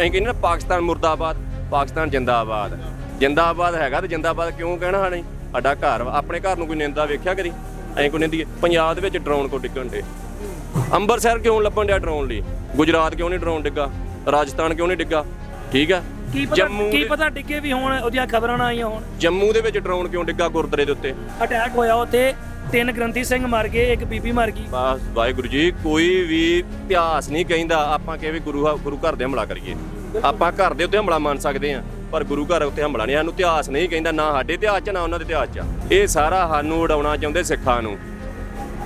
ਅਸੀਂ ਕਹਿੰਦੇ ਨਾ ਪਾਕਿਸਤਾਨ ਮੁਰਦਾਬਾਦ ਪਾਕਿਸਤਾਨ ਜਿੰਦਾਬਾਦ। ਜਿੰਦਾਬਾਦ ਹੈਗਾ ਤੇ ਜਿੰਦਾਬਾਦ ਕਿਉਂ ਕਹਿਣਾ ਹਾਣੀ ਸਾਡਾ ਘਰ ਵਾ, ਆਪਣੇ ਘਰ ਨੂੰ ਕੋਈ ਨਿੰਦਾ ਵੇਖਿਆ ਕਰੀ ਐਂ ਕੋਈ ਨਿੰਦੀ ਪੰਜਾਬ ਦੇ ਵਿੱਚ ਡਰੋਨ ਕੋ ਡਿੱਗਣ ਦੇ ਅੰਮ੍ਰਿਤਸਰ ਕਿਉਂ ਲੱਭਣ ਡਿਆ ਡਰੋਨ ਲਈ? ਗੁਜਰਾਤ ਕਿਉਂ ਨਹੀਂ ਡਰੋਨ ਡਿੱਗਾ? ਰਾਜਸਥਾਨ ਕਿਉਂ ਨਹੀਂ ਡਿੱਗਾ? ਠੀਕ ਆ? ਕੀ ਪਤਾ ਜੰਮੂ ਕੀ ਦੇ- ਪਤਾ ਡਿੱਗੇ ਵੀ ਹੋਣ ਉਹਦੀਆਂ ਖਬਰਾਂ ਨਾ ਆਈਆਂ ਹੋਣ। ਜੰਮੂ ਦੇ ਵਿੱਚ ਡਰੋਨ ਕਿਉਂ ਡਿੱਗਾ ਗੁਰਦੁਆਰੇ ਦੇ ਉੱਤੇ? ਅਟੈਕ ਹੋਇਆ ਉੱਥੇ। ਤਿੰਨ ਗ੍ਰੰਥੀ ਸਿੰਘ ਮਰ ਗਏ, ਇੱਕ ਬੀਬੀ ਮਰ ਗਈ। ਬਸ ਵਾਹਿਗੁਰੂ ਜੀ, ਕੋਈ ਵੀ ਇਤਿਹਾਸ ਨਹੀਂ ਕਹਿੰਦਾ ਆਪਾਂ ਕਿਵੇਂ ਗੁਰੂ ਗੁਰੂ ਘਰ ਦੇ ਹਮਲਾ ਕਰੀਏ। ਆਪਾਂ ਘਰ ਦੇ ਉੱਤੇ ਹਮਲਾ ਮੰਨ ਸਕਦੇ ਆ ਪਰ ਗੁਰੂ ਘਰ ਉੱਤੇ ਹਮਲਾ ਨਹੀਂ, ਸਾਨੂੰ ਇਤਿਹਾਸ ਨਹੀਂ ਕਹਿੰਦਾ, ਨਾ ਸਾਡੇ ਇਤਿਹਾਸ 'ਚ, ਨਾ ਉਹਨਾਂ ਦੇ ਇਤਿਹਾਸ 'ਚ। ਇਹ ਸਾਰਾ ਸਾਨੂੰ ਉਡਾਉਣਾ ਚਾਹੁੰਦੇ ਸਿੱਖਾਂ ਨੂੰ।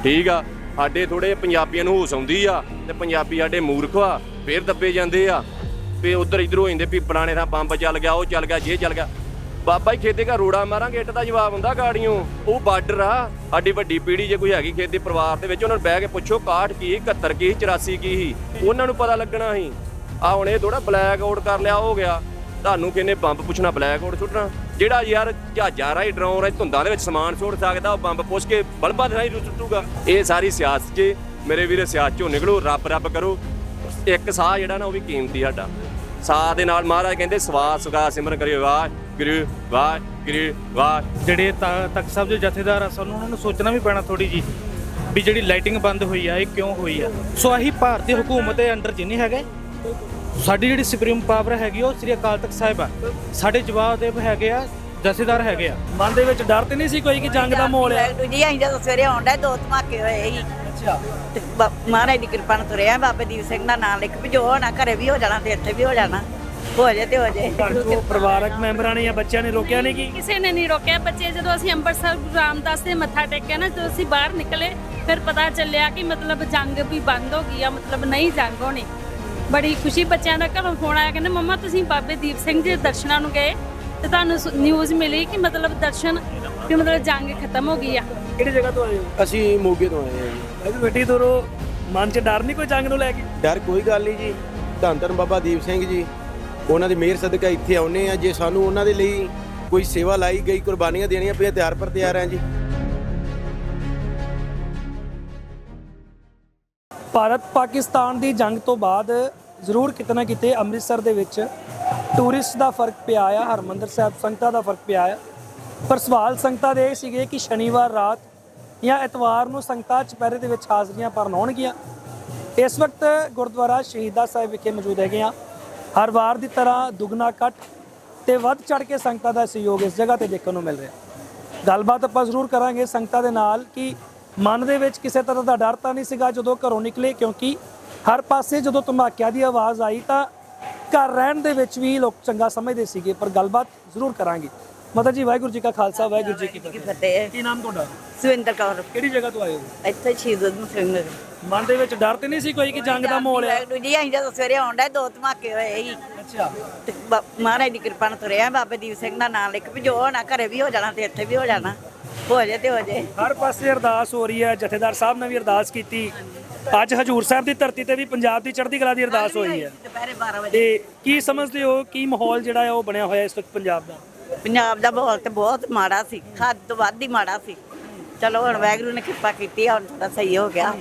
ਠੀਕ ਆ, ਸਾਡੇ ਥੋੜੇ ਪੰਜਾਬੀਆਂ ਨੂੰ ਹੋਸ ਆਉਂਦੀ ਆ, ਤੇ ਪੰਜਾਬੀ ਸਾਡੇ ਮੂਰਖ ਆ, ਫੇਰ ਦੱਬੇ ਜਾਂਦੇ ਆ। ਵੀ ਉਧਰ ਇਧਰ ਹੋ ਜਾਂਦੇ ਵੀ ਪੁਰਾਣੇ ਥਾਂ ਬੰਬ ਚੱਲ ਗਿਆ, ਉਹ ਚੱਲ ਗਿਆ, ਜੇ ਚੱਲ ਗਿਆ। ਬਾਬਾ ਜੀ ਖੇਤੇ ਘਰ ਰੋੜਾ ਮਾਰਾਂਗੇ, ਇੱਟ ਦਾ ਜਵਾਬ ਹੁੰਦਾ ਗਾੜੀਆਂ ਉਹ ਬਾਰਡਰ ਆ, ਸਾਡੀ ਵੱਡੀ ਪੀੜ੍ਹੀ ਜੇ ਕੋਈ ਹੈਗੀ ਖੇਤੀ ਪਰਿਵਾਰ ਦੇ ਵਿੱਚ, ਉਹਨਾਂ ਨੂੰ ਬਹਿ ਕੇ ਪੁੱਛੋ 61 ਕੀ 71 ਕੀ 84 ਕੀ ਸੀ। ਉਹਨਾਂ ਨੂੰ ਪਤਾ ਲੱਗਣਾ ਸੀ। ਆ ਹੁਣ ਇਹ ਥੋੜਾ ਬਲੈਕ ਆਊਟ ਕਰ ਲਿਆ, ਹੋ ਗਿਆ। ਤੁਹਾਨੂੰ ਕਿਹਨੇ ਬੰਬ ਪੁੱਛਣਾ ਬਲੈਕ ਆਊਟ ਸੁੱਟਣਾ? ਜਿਹੜਾ ਯਾਰ ਜਹਾਜ਼ਾਂ ਰਾਹੀਂ ਡਰੋਨ ਰਾਹੀਂ ਧੁੰਦਾਂ ਦੇ ਵਿੱਚ ਸਮਾਨ ਸੁੱਟ ਸਕਦਾ, ਉਹ ਬੰਬ ਪੁੱਛ ਕੇ ਬਲਬਾਂ ਦੇ ਰਾਹੀਂ ਸੁੱਟੂਗਾ। ਇਹ ਸਾਰੀ ਸਿਆਸਤ 'ਚ ਮੇਰੇ ਵੀਰੇ ਸਿਆਸਤ 'ਚੋਂ ਨਿਕਲੋ, ਰੱਬ ਰੱਬ ਕਰੋ। ਇੱਕ ਸਾਹ ਜਿਹੜਾ ਨਾ, ਉਹ ਵੀ ਕੀਮਤੀ ਸਾਡਾ। ਸਾਹ ਦੇ ਨਾਲ ਮਹਾਰਾਜ ਕਹਿੰਦੇ, ਸਵਾਸ, ਸੁਗਾ, ਸਿਮਰਨ ਕਰਿਓ ਆਵਾਜ਼। ਵਾਹਿਗੁਰੂ ਵਾਹਿਗੁਰੂ ਵਾਹ ਜਿਹੜੇ ਤਾ- ਤਖਤ ਸਾਹਿਬ ਦੇ ਜਥੇਦਾਰ ਆ ਸਾਨੂੰ ਉਹਨਾਂ ਨੂੰ ਸੋਚਣਾ ਵੀ ਪੈਣਾ ਥੋੜੀ ਜੀ ਵੀ ਜਿਹੜੀ ਲਾਈਟਿੰਗ ਬੰਦ ਹੋਈ ਆ ਇਹ ਕਿਉਂ ਹੋਈ ਆ। ਸੋ ਆਹੀ ਭਾਰਤੀ ਹਕੂਮਤ ਦੇ ਅੰਡਰ ਜਿੰਨੀ ਹੈਗੇ ਸਾਡੀ ਜਿਹੜੀ ਸੁਪਰੀਮ ਪਾਵਰ ਹੈਗੀ ਉਹ ਸ੍ਰੀ ਅਕਾਲ ਤਖਤ ਸਾਹਿਬ ਆ। ਸਾਡੇ ਜਵਾਬ ਦੇ ਹੈਗੇ ਆ ਜਥੇਦਾਰ ਹੈਗੇ ਆ। ਮਨ ਦੇ ਵਿੱਚ ਡਰ ਤੇ ਨਹੀਂ ਸੀ ਕੋਈ ਕਿ ਜੰਗ ਦਾ ਮਾਹੌਲ ਹੈ ਜੀ ਅਸੀਂ ਜਦੋਂ ਸਵੇਰੇ ਆਉਂਦਾ ਦੋ ਧਮਾਕੇ ਹੋਏ ਸੀ। ਅੱਛਾ। ਮਹਾਰਾਜ ਦੀ ਕਿਰਪਾ ਨਾਲ ਤੁਰਿਆ ਬਾਬੇ ਦੀਪ ਸਿੰਘ ਦਾ ਨਾਮ ਲਿਖ ਵੀ ਜੋ ਹੋਣਾ ਘਰੇ ਵੀ ਹੋ ਜਾਣਾ ਤੇ ਇੱਥੇ ਵੀ ਹੋ ਜਾਣਾ। ਹੋ ਜੇ ਤੇ ਹੋ ਜੇ। ਘਰ ਤੋਂ ਪਰਿਵਾਰਕ ਮੈਂਬਰਾਂ ਨੇ ਜਾਂ ਬੱਚਿਆਂ ਨੇ ਰੋਕਿਆ ਨਹੀਂ ਕਿ? ਕਿਸੇ ਨੇ ਨਹੀਂ ਰੋਕਿਆ। ਬੱਚੇ ਜਦੋਂ ਅਸੀਂ ਅੰਮ੍ਰਿਤਸਰ ਗੁਰੂ ਰਾਮਦਾਸ ਦੇ ਮੱਥਾ ਟੇਕਿਆ ਨਾ ਜਦੋਂ ਅਸੀਂ ਬਾਹਰ ਨਿਕਲੇ ਫਿਰ ਪਤਾ ਚੱਲਿਆ ਕਿ ਮਤਲਬ ਜੰਗ ਵੀ ਬੰਦ ਹੋ ਗਈ ਆ ਮਤਲਬ ਨਹੀਂ ਜੰਗ ਹੋਣੀ। ਬੜੀ ਖੁਸ਼ੀ ਬੱਚਿਆਂ ਦਾ ਘਰੋਂ ਫੋਨ ਆਇਆ ਕਹਿੰਦੇ ਮੰਮਾ ਤੁਸੀਂ ਬਾਬੇ ਦੀਪ ਸਿੰਘ ਜੀ ਦੇ ਦਰਸ਼ਨਾਂ ਨੂੰ ਗਏ ਤੇ ਤੁਹਾਨੂੰ ਨਿਊਜ਼ ਮਿਲੀ ਕਿ ਮਤਲਬ ਦਰਸ਼ਨ ਕਿ ਮਤਲਬ ਜੰਗ ਖਤਮ ਹੋ ਗਈ ਆ। ਕਿਹੜੀ ਜਗ੍ਹਾ ਤੋਂ ਆਏ ਹੋ? ਅਸੀਂ ਮੋਗੇ ਤੋਂ ਆਏ ਹਾਂ ਜੀ। ਇਹ ਵੀ ਬੇਟੀ ਦੂਰੋਂ ਮਨ 'ਚ ਡਰ ਨਹੀਂ ਕੋਈ ਜੰਗ ਨੂੰ ਲੈ ਕੇ? ਡਰ ਕੋਈ ਗੱਲ ਨਹੀਂ ਜੀ। ਧੰਨ ਧੰਨ ਬਾਬਾ ਦੀਪ ਸਿੰਘ ਜੀ। ਉਹਨਾਂ ਦੀ ਮਿਹਰ ਸਦਕਾ ਇੱਥੇ ਆਉਨੇ ਆ ਜੇ ਸਾਨੂੰ ਉਹਨਾਂ ਦੇ ਲਈ ਕੋਈ ਸੇਵਾ ਲਾਈ ਗਈ, ਕੁਰਬਾਨੀਆਂ ਦੇਣੀਆਂ ਪਈਆਂ, ਤਿਆਰ ਪਰ ਤਿਆਰ ਆ ਜੀ। ਭਾਰਤ ਪਾਕਿਸਤਾਨ ਦੀ ਜੰਗ ਤੋਂ ਬਾਅਦ ਜ਼ਰੂਰ ਕਿਤੇ ਨਾ ਕਿਤੇ ਅੰਮ੍ਰਿਤਸਰ ਦੇ ਵਿੱਚ ਟੂਰਿਸਟ ਦਾ ਫ਼ਰਕ ਪਿਆ ਆ, ਹਰਮੰਦਰ ਸਾਹਿਬ ਸੰਗਤਾਂ ਦਾ ਫ਼ਰਕ ਪਿਆ ਆ। ਪਰ ਸਵਾਲ ਸੰਗਤਾਂ ਦੇ ਇਹ ਸੀਗੇ ਕਿ ਸ਼ਨੀਵਾਰ ਰਾਤ ਜਾਂ ਐਤਵਾਰ ਨੂੰ ਸੰਗਤਾਂ ਚੁਪਹਿਰੇ ਦੇ ਵਿੱਚ ਹਾਜ਼ਰੀਆਂ ਭਰਨ ਆਉਣਗੀਆਂ। ਇਸ ਵਕਤ ਗੁਰਦੁਆਰਾ ਸ਼ਹੀਦਾਂ ਸਾਹਿਬ ਵਿਖੇ ਮੌਜੂਦ ਹੈਗੇ ਆ ਹਰ ਵਾਰ ਦੀ ਤਰ੍ਹਾਂ ਦੁੱਗਣਾ ਇਕੱਠ ਤੇ ਵੱਧ ਚੜ ਕੇ ਸੰਗਤਾਂ ਦਾ ਸਹਿਯੋਗ ਇਸ ਜਗ੍ਹਾ ਤੇ ਦੇਖਣ ਨੂੰ ਮਿਲ ਰਿਹਾ। ਗੱਲਬਾਤ ਆਪਾਂ ਜ਼ਰੂਰ ਕਰਾਂਗੇ ਸੰਗਤਾਂ ਦੇ ਨਾਲ ਕਿ ਮਨ ਦੇ ਵਿੱਚ ਕਿਸੇ ਤਰ੍ਹਾਂ ਦਾ ਡਰ ਤਾਂ ਨਹੀਂ ਸੀਗਾ ਜਦੋਂ ਘਰੋਂ ਨਿਕਲੇ, ਕਿਉਂਕਿ ਹਰ ਪਾਸੇ ਜਦੋਂ ਧਮਾਕਿਆਂ ਦੀ ਆਵਾਜ਼ ਆਈ ਤਾਂ ਘਰ ਰਹਿਣ ਦੇ ਵਿੱਚ ਵੀ ਲੋਕ ਚੰਗਾ ਸਮਝਦੇ ਸੀਗੇ, ਪਰ ਗੱਲਬਾਤ ਜ਼ਰੂਰ ਕਰਾਂਗੇ। ਮਾਤਾ ਜੀ ਵਾਹਿਗੁਰੂ ਜੀ ਕਾ ਖਾਲਸਾ ਵਾਹਿਗੁਰੂ ਜੀ ਕੀ ਫਤਿਹ। ਫਤਿਹ। ਕੀ ਨਾਮ ਤੁਹਾਡਾ? ਸੁਵਿੰਦਰ ਕੌਰ। ਕਿਹੜੀ ਜਗ੍ਹਾ ਤੋਂ ਆਏ ਹੋ? ਇੱਥੇ ਸ਼ਹੀਦ ਊਧਮ ਸਿੰਘ ਨਗਰ ਮਨ ਦੇ ਵਿੱਚ ਡਰ ਤੇ ਨਹੀਂ ਸੀ ਕੋਈ ਕਿ ਜੰਗ ਦਾ ਮਾਹੌਲ ਹੈ ਵਾਹਿਗੁਰੂ ਜੀ ਅਸੀਂ ਜਦੋਂ ਸਵੇਰੇ ਆਉਂਦਾ ਦੋ ਧਮਾਕੇ ਹੋਏ ਸੀ। ਅੱਛਾ। ਤੇ ਬਾ- ਮਹਾਰਾਜ ਦੀ ਕਿਰਪਾ ਨਾਲ ਤੁਰਿਆ ਬਾਬੇ ਦੀਪ ਸਿੰਘ ਦਾ ਨਾਮ ਲਿਖ ਵੀ ਜੋ ਹੋਣਾ ਘਰੇ ਵੀ ਹੋ ਜਾਣਾ ਤੇ ਇੱਥੇ ਵੀ ਹੋ ਜਾਣਾ। ਹੋ ਜੇ ਤੇ ਹੋ ਜੇ। ਹਰ ਪਾਸੇ ਅਰਦਾਸ ਹੋ ਰਹੀ ਹੈ ਜਥੇਦਾਰ ਸਾਹਿਬ ਨੇ ਵੀ ਅਰਦਾਸ ਕੀਤੀ। ਅੱਜ ਹਜੂਰ ਸਾਹਿਬ ਦੀ ਧਰਤੀ ਤੇ ਵੀ ਪੰਜਾਬ ਦੀ ਚੜ੍ਹਦੀ ਕਲਾ ਦੀ ਅਰਦਾਸ ਹੋਈ ਹੈ। ਦੁਪਹਿਰੇ 12 ਵਜੇ। ਤੇ ਕੀ ਸਮਝਦੇ ਹੋ ਕੀ ਮਾਹੌਲ ਜਿਹੜਾ ਹੈ ਉਹ ਬਣਿਆ ਹੋਇਆ ਇਸ ਵਕਤ ਪੰਜਾਬ ਦਾ? ਪੰਜਾਬ ਦਾ ਮਾਹੌਲ ਤੇ ਬਹੁਤ ਮਾੜਾ ਸੀ ਹੱਦ ਤੋਂ ਵੱਧ ਹੀ ਮਾੜਾ ਸੀ। ਚਲੋ ਹੁਣ ਵਾਹਿਗੁਰੂ ਨੇ ਕਿਰਪਾ ਕੀਤੀ ਆ ਹੁਣ ਥੋੜਾ ਸਹੀ ਹੋ ਗਿਆ।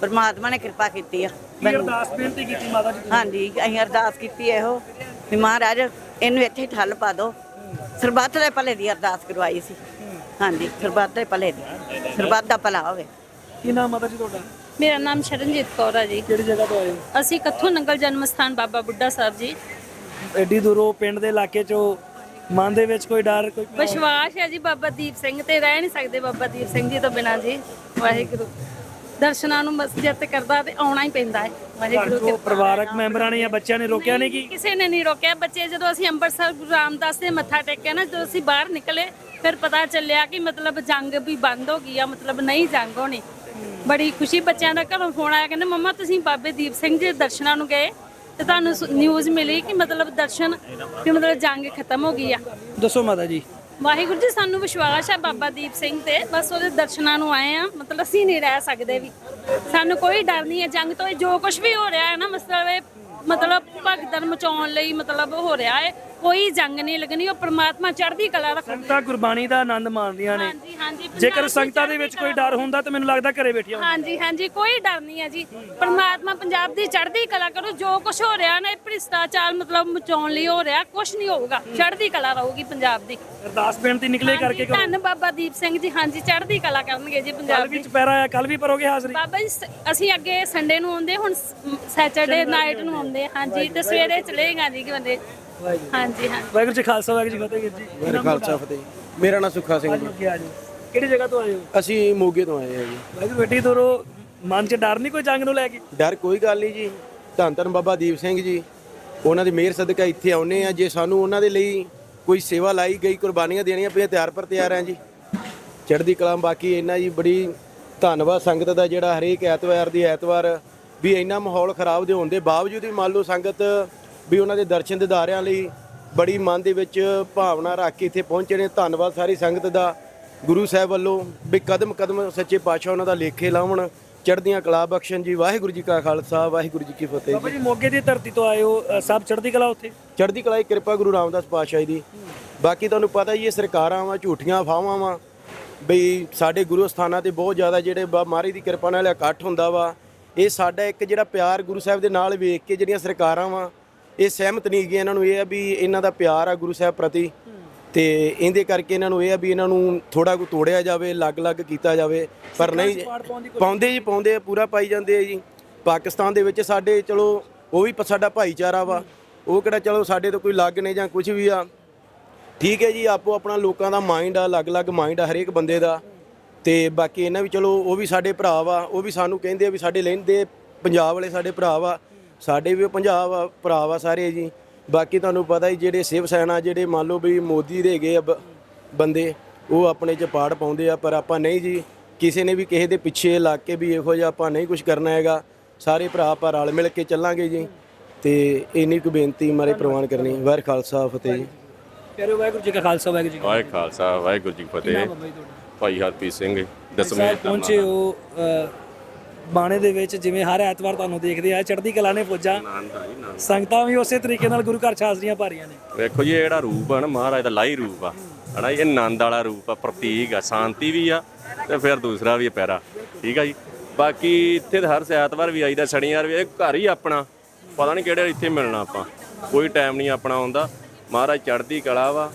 ਪਰਮਾਤਮਾ ਨੇ ਕਿਰਪਾ ਕੀਤੀ ਆ। ਕੀ ਅਰਦਾਸ ਬੇਨਤੀ ਕੀਤੀ ਮਾਤਾ ਜੀ? ਹਾਂਜੀ ਅਸੀਂ ਅਰਦਾਸ ਕੀਤੀ ਇਹੋ ਵੀ ਮਹਾਰਾਜ ਇਹਨੂੰ ਇੱਥੇ ਠੱਲ ਪਾ ਦਿਓ। ਸਰਬੱਤ ਦੇ ਭਲੇ ਦੀ ਅਰਦਾਸ ਕਰਵਾਈ ਸੀ। ਹਾਂਜੀ ਸਰਬੱਤ ਦੇ ਭਲੇ ਦੀ ਸਰਬੱਤ ਦਾ ਭਲਾ ਹੋਵੇ। ਕੀ ਨਾਮ ਮਾਤਾ ਜੀ ਤੁਹਾਡਾ? ਮੇਰਾ ਨਾਮ ਸ਼ਰਨਜੀਤ ਕੌਰ ਆ ਜੀ। ਕਿਹੜੀ ਜਗ੍ਹਾ ਤੋਂ ਆਏ ਅਸੀਂ ਕੱਥੋਂ ਨੰਗਲ ਜਨਮ ਸਥਾਨ ਬਾਬਾ ਬੁੱਢਾ ਸਾਹਿਬ ਜੀ। ਐਡੀ ਦੂਰੋਂ ਪਿੰਡ ਦੇ ਇਲਾਕੇ ਚੋਂ ਮਨ ਦੇ ਵਿੱਚ ਕੋਈ ਡਰ ਕੋਈ ਵਿਸ਼ਵਾਸ ਹੈ ਜੀ ਬਾਬਾ ਦੀਪ ਸਿੰਘ ਤੇ ਰਹਿ ਨਹੀਂ ਸਕਦੇ ਬਾਬਾ ਦੀਪ ਸਿੰਘ ਜੀ ਤੋਂ ਬਿਨਾਂ ਜੀ। ਵਾਹਿਗੁਰੂ। ਦਰਸ਼ਨਾਂ ਨੂੰ ਮਸਜਿਦ ਕਰਦਾ ਤੇ ਆਉਣਾ ਹੀ ਪੈਂਦਾ ਹੈ। ਵਾਹਿਗੁਰੂ ਕਿਰਪਾ ਪਰਿਵਾਰਕ ਮੈਂਬਰਾਂ ਨੇ ਜਾਂ ਬੱਚਿਆਂ ਨੇ ਰੋਕਿਆ ਨਹੀਂ ਕਿ ਕਿਸੇ ਨੇ ਨਹੀਂ ਰੋਕਿਆ। ਬੱਚੇ ਜਦੋਂ ਅਸੀਂ ਅੰਮ੍ਰਿਤਸਰ ਗੁਰੂ ਰਾਮਦਾਸ ਦੇ ਮੱਥਾ ਟੇਕਿਆ ਨਾ ਜਦੋਂ ਅਸੀਂ ਬਾਹਰ ਨਿਕਲੇ ਫਿਰ ਪਤਾ ਚੱਲਿਆ ਕਿ ਮਤਲਬ ਜੰਗ ਵੀ ਬੰਦ ਹੋ ਗਈ ਆ ਮਤਲਬ ਨਹੀਂ ਜੰਗ ਹੋਣੀ। ਬੜੀ ਖੁਸ਼ੀ ਬੱਚਿਆਂ ਦਾ ਘਰੋਂ ਫੋਨ ਆਇਆ ਕਹਿੰਦੇ ਮੰਮਾ ਤੁਸੀਂ ਬਾਬੇ ਦੀਪ ਸਿੰਘ ਜੀ ਦੇ ਦਰਸ਼ਨਾਂ ਨੂੰ ਗਏ? ਤੇ ਤੁਹਾਨੂੰ ਨਿਊਜ਼ ਮਿਲੀ ਕਿ ਮਤਲਬ ਦਰਸ਼ਨ ਕਿ ਮਤਲਬ ਜੰਗ ਖਤਮ ਹੋ ਗਈ ਆ। ਦੱਸੋ ਮਾਤਾ ਜੀ। ਵਾਹਿਗੁਰੂ ਜੀ ਸਾਨੂੰ ਵਿਸ਼ਵਾਸ ਹੈ ਬਾਬਾ ਦੀਪ ਸਿੰਘ ਤੇ। ਬਸ ਉਹਦੇ ਦਰਸ਼ਨਾਂ ਨੂੰ ਆਏ ਆ ਮਤਲਬ ਅਸੀਂ ਨਹੀਂ ਰਹਿ ਸਕਦੇ ਵੀ। ਸਾਨੂੰ ਕੋਈ ਡਰ ਨਹੀਂ ਹੈ ਜੰਗ ਤੋਂ ਜੋ ਕੁਝ ਵੀ ਹੋ ਰਿਹਾ ਹੈ ਨਾ ਇਹ ਮਤਲਬ ਭਗਦੜ ਮਚਾਉਣ ਲਈ ਮਤਲਬ ਹੋ ਰਿਹਾ ਹੈ। ਕੋਈ ਜੰਗ ਨਹੀਂ ਲੱਗਣੀ ਉਹ ਪ੍ਰਮਾਤਮਾ ਚੜ੍ਹਦੀ ਕਲਾ ਰੱਖੂ ਸੰਗਤਾਂ ਗੁਰਬਾਣੀ ਦਾ ਆਨੰਦ ਮਾਣਦੀਆਂ ਨੇ। ਹਾਂਜੀ ਹਾਂਜੀ ਪੰਜਾਬ ਜੇਕਰ ਦੀ ਸੰਗਤਾਂ ਦੇ ਵਿੱਚ ਕੋਈ ਡਰ ਹੁੰਦਾ ਤਾਂ ਮੈਨੂੰ ਲੱਗਦਾ ਘਰੇ ਬੈਠੀਆਂ ਹੁੰਦੀਆਂ। ਹਾਂਜੀ ਹਾਂਜੀ ਕੋਈ ਡਰ ਨਹੀਂ ਹੈ ਜੀ। ਪਰਮਾਤਮਾ ਪੰਜਾਬ ਦੀ ਚੜ੍ਹਦੀ ਕਲਾ ਕਰੂ ਜੋ ਕੁਝ ਹੋ ਰਿਹਾ ਨਾ ਇਹ ਭ੍ਰਿਸ਼ਟਾਚਾਰ ਮਤਲਬ ਮਚਾਉਣ ਲਈ ਹੋ ਰਿਹਾ ਕੁਝ ਨਹੀਂ ਹੋਊਗਾ। ਚੜ੍ਹਦੀ ਕਲਾ ਰਹੂਗੀ ਪੰਜਾਬ ਦੀ। ਅਰਦਾਸ ਬੇਨਤੀ ਨਿਕਲੇ ਕਰਕੇ ਹਾਂਜੀ, ਧੰਨ ਬਾਬਾ ਦੀਪ ਸਿੰਘ ਜੀ। ਹਾਂਜੀ ਚੜ੍ਹਦੀ ਕਲਾ ਕਰਨਗੇ ਜੀ ਕੱਲ ਪੰਜਾਬ ਵੀ ਦੀ। ਚੁਪਹਿਰਾ ਆਇਆ ਕੱਲ ਵੀ ਪਰੋਗੇ ਹਾਜ਼ਰੀ? ਬਾਬਾ ਜੀ ਸ- ਅਸੀਂ ਅੱਗੇ ਸੰਡੇ ਨੂੰ ਆਉਂਦੇ ਹੁਣ ਸੈਟਰਡੇ ਨਾਈਟ ਨੂੰ ਆਉਂਦੇ ਹਾਂਜੀ ਤੇ ਸਵੇਰੇ ਚਲੇਗਾ ਜੀ ਕਿ ਬੰਦੇ ਹਾਂਜੀ ਹਾਂਜੀ। ਵਾਹਿਗੁਰੂ ਜੀ ਖਾਲਸਾ ਵਾਹਿਗੁਰੂ ਜੀ ਫਤਿਹ ਵੀਰ ਜੀ। ਮੇਰੇ ਖਾਲਸਾ ਫਤਿਹ ਜੀ। ਮੇਰਾ ਨਾਮ ਸੁੱਖਾ ਸਿੰਘ ਜੀ। ਆ ਕਿਹੜੀ ਜਗ੍ਹਾ ਤੋਂ ਆਏ ਹੋ? ਅਸੀਂ ਮੋਗੇ ਤੋਂ ਆਏ ਹਾਂ ਜੀ। ਵਾਹਿਗੁਰੂ ਬੇਟੀ ਦੋਰੋ ਮਨ 'ਚ ਡਰ ਨਹੀਂ ਕੋਈ ਜੰਗ ਨੂੰ ਲੈ ਕੇ? ਡਰ ਕੋਈ ਗੱਲ ਨਹੀਂ ਜੀ। ਧੰਨ ਧੰਨ ਬਾਬਾ ਦੀਪ ਸਿੰਘ ਜੀ। ਉਹਨਾਂ ਦੀ ਮਿਹਰ ਸਦਕਾ ਇੱਥੇ ਆਉਨੇ ਆ ਜੇ ਸਾਨੂੰ ਉਹਨਾਂ ਦੇ ਲਈ ਕੋਈ ਸੇਵਾ ਲਾਈ ਗਈ ਕੁਰਬਾਨੀਆਂ ਦੇਣੀਆਂ ਪਈਆਂ ਤਿਆਰ ਪਰ ਤਿਆਰ ਆ ਜੀ। ਚੜ੍ਹਦੀ ਕਲਾ ਬਾਕੀ ਇਹਨਾਂ ਜੀ ਬੜੀ ਧੰਨਵਾਦ ਸੰਗਤ ਦਾ ਜਿਹੜਾ ਹਰੇਕ ਐਤਵਾਰ ਦੀ ਐਤਵਾਰ ਵੀ ਇੰਨਾ ਮਾਹੌਲ ਖਰਾਬ ਦੇ ਹੋਣ ਦੇ ਬਾਵਜੂਦ ਵੀ ਮੰਨ ਲਓ ਸੰਗਤ ਵੀ ਉਹਨਾਂ ਦੇ ਦਰਸ਼ਨ ਦਿਦਾਰਿਆਂ ਲਈ ਬੜੀ ਮਨ ਦੇ ਵਿੱਚ ਭਾਵਨਾ ਰੱਖ ਕੇ ਇੱਥੇ ਪਹੁੰਚੇ ਨੇ। ਧੰਨਵਾਦ ਸਾਰੀ ਸੰਗਤ ਦਾ ਗੁਰੂ ਸਾਹਿਬ ਵੱਲੋਂ ਵੀ ਕਦਮ ਕਦਮ ਸੱਚੇ ਪਾਤਸ਼ਾਹ ਉਹਨਾਂ ਦਾ ਲੇਖੇ ਲਾਉਣ ਚੜ੍ਹਦੀਆਂ ਕਲਾ ਬਖਸ਼ਣ ਜੀ। ਵਾਹਿਗੁਰੂ ਜੀ ਕਾ ਖਾਲਸਾ ਵਾਹਿਗੁਰੂ ਜੀ ਕੀ ਫਤਿਹ ਬਾਬਾ ਜੀ ਮੋਗੇ ਦੀ ਧਰਤੀ ਤੋਂ ਆਏ ਹੋ ਅ, ਸਭ ਚੜ੍ਹਦੀ ਕਲਾ ਉੱਥੇ? ਚੜ੍ਹਦੀ ਕਲਾ ਦੀ ਕਿਰਪਾ ਗੁਰੂ ਰਾਮਦਾਸ ਪਾਤਸ਼ਾਹ ਜੀ ਦੀ। ਬਾਕੀ ਤੁਹਾਨੂੰ ਪਤਾ ਹੀ ਇਹ ਸਰਕਾਰਾਂ ਵਾ ਝੂਠੀਆਂ ਅਫਵਾਹਾਂ ਵਾ ਬਈ ਸਾਡੇ ਗੁਰੂ ਸਥਾਨਾਂ ਤੇ ਬਹੁਤ ਜ਼ਿਆਦਾ ਜਿਹੜੇ ਬਾ ਮਹਾਰਾਜ ਦੀ ਕਿਰਪਾ ਨਾਲ ਇਕੱਠ ਹੁੰਦਾ ਵਾ। ਇਹ ਸਾਡਾ ਇੱਕ ਜਿਹੜਾ ਪਿਆਰ ਗੁਰੂ ਸਾਹਿਬ ਦੇ ਨਾਲ ਵੇਖ ਕੇ ਜਿਹੜੀਆਂ ਸਰਕਾਰਾਂ ਵਾ ਇਹ ਸਹਿਮਤ ਨਹੀਂ ਗਈਆਂ ਇਹਨਾਂ ਨੂੰ ਇਹ ਆ ਵੀ ਇਹਨਾਂ ਦਾ ਪਿਆਰ ਆ ਗੁਰੂ ਸਾਹਿਬ ਪ੍ਰਤੀ ਤੇ ਇਹਦੇ ਕਰਕੇ ਇਹਨਾਂ ਨੂੰ ਇਹ ਆ ਵੀ ਇਹਨਾਂ ਨੂੰ ਥੋੜਾ ਕੁ ਤੋੜਿਆ ਜਾਵੇ ਅਲੱਗ-ਅਲੱਗ ਕੀਤਾ ਜਾਵੇ। ਪਰ ਨਹੀਂ ਪਾਉਂਦੇ ਜੀ ਪਾਉਂਦੇ ਆ ਪੂਰਾ ਪਾਈ ਜਾਂਦੇ ਆ ਜੀ। ਪਾਕਿਸਤਾਨ ਦੇ ਵਿੱਚ ਸਾਡੇ ਚਲੋ ਉਹ ਵੀ ਸਾਡਾ ਭਾਈਚਾਰਾ ਵਾ। ਉਹ ਕਿਹੜਾ ਚਲੋ ਸਾਡੇ ਤੋਂ ਕੋਈ ਲੱਗ ਨੇ ਜਾਂ ਕੁਝ ਵੀ ਆ। ਠੀਕ ਹੈ ਜੀ ਆਪੋ ਆਪਣਾ ਲੋਕਾਂ ਦਾ ਮਾਈਂਡ ਆ ਅਲੱਗ-ਅਲੱਗ ਮਾਈਂਡ ਆ ਹਰੇਕ ਬੰਦੇ ਦਾ। ਤੇ ਬਾਕੀ ਇਹਨਾਂ ਵੀ ਚਲੋ ਉਹ ਵੀ ਸਾਡੇ ਭਰਾ ਵਾ। ਉਹ ਵੀ ਸਾਨੂੰ ਕਹਿੰਦੇ ਆ ਵੀ ਸਾਡੇ ਲਹਿੰਦੇ ਪੰਜਾਬ ਵਾਲੇ ਸਾਡੇ ਭਰਾ ਵਾ। ਸਾਡੇ ਵੀ ਪੰਜਾਬ ਆ ਭਰਾ ਵਾ ਸਾਰੇ ਜੀ। ਬਾਕੀ ਤੁਹਾਨੂੰ ਪਤਾ ਹੀ ਜਿਹੜੇ ਸਿਵ ਸੈਨਾ ਜਿਹੜੇ ਮੰਨ ਲਓ ਵੀ ਮੋਦੀ ਦੇ ਹੈਗੇ ਆ ਬ- ਬੰਦੇ ਉਹ ਆਪਣੇ ਚ ਪਾੜ ਪਾਉਂਦੇ ਆ ਪਰ ਆਪਾਂ ਨਹੀਂ ਜੀ। ਕਿਸੇ ਨੇ ਵੀ ਕਿਸੇ ਦੇ ਪਿੱਛੇ ਲੱਗ ਕੇ ਵੀ ਇਹੋ ਜਿਹਾ ਆਪਾਂ ਨਹੀਂ ਕੁਝ ਕਰਨਾ ਹੈਗਾ। ਸਾਰੇ ਭਰਾ ਆਪਾਂ ਰਲ ਮਿਲ ਕੇ ਚੱਲਾਂਗੇ ਜੀ। ਤੇ ਇੰਨੀ ਕੁ ਬੇਨਤੀ ਮਾਰੇ ਪ੍ਰਵਾਨ ਕਰਨੀ। ਵਾਹਿਗੁਰੂ ਖਾਲਸਾ ਫਤਿਹ ਜੀ। ਪਿਆਰੇ ਵਾਹਿਗੁਰੂ ਜੀ ਕਾ ਖਾਲਸਾ ਵਾਹਿਗੁਰੂ ਜੀ ਕੀ ਖਾਲਸਾ ਵਾਹਿਗੁਰੂ ਜੀ ਕੀ ਫਤਿਹ। ਭਾਈ ਹਰਪ੍ਰੀਤ ਸਿੰਘ ਦਸਵੇਂ ਸਾਹਿਬ ਪਹੁੰਚੇ ਹੋ ਅ, ਬਾਣੇ ਦੇ ਵਿੱਚ ਜਿਵੇਂ ਹਰ ਐਤਵਾਰ ਤੁਹਾਨੂੰ ਦੇਖਦੇ ਆ ਚੜ੍ਹਦੀ ਕਲਾ ਨੇ ਪੁੱਜਾ ਸੰਗਤਾਂ ਵੀ ਉਸੇ ਤਰੀਕੇ ਨਾਲ ਗੁਰੂ ਘਰ ਚ ਹਾਜ਼ਰੀਆਂ ਨੇ। ਵੇਖੋ ਜੀ, ਇਹ ਜਿਹੜਾ ਰੂਪ ਆ ਨਾ, ਮਹਾਰਾਜ ਦਾ ਲਾਈ ਰੂਪ ਆ। ਹਨਾ ਇਹ ਆਨੰਦ ਵਾਲਾ ਰੂਪ ਆ, ਪ੍ਰਤੀਕ ਆ, ਸ਼ਾਂਤੀ ਵੀ ਆ ਤੇ ਫਿਰ ਦੂਸਰਾ ਵੀ ਆ ਠੀਕ ਆ ਜੀ? ਬਾਕੀ ਇੱਥੇ ਤਾਂ ਹਰ ਐਤਵਾਰ ਵੀ ਆਈਦਾ, ਸ਼ਨੀਵਾਰ ਵੀ ਇਹ ਘਰ ਹੀ ਆਪਣਾ। ਪਤਾ ਨਹੀਂ ਕਿਹੜੇ ਇੱਥੇ ਮਿਲਣਾ ਆਪਾਂ। ਕੋਈ ਟਾਈਮ ਨਹੀਂ ਆਪਣਾ ਆਉਂਦਾ। ਮਹਾਰਾਜ ਚੜ੍ਹਦੀ ਕਲਾ ਵਾ,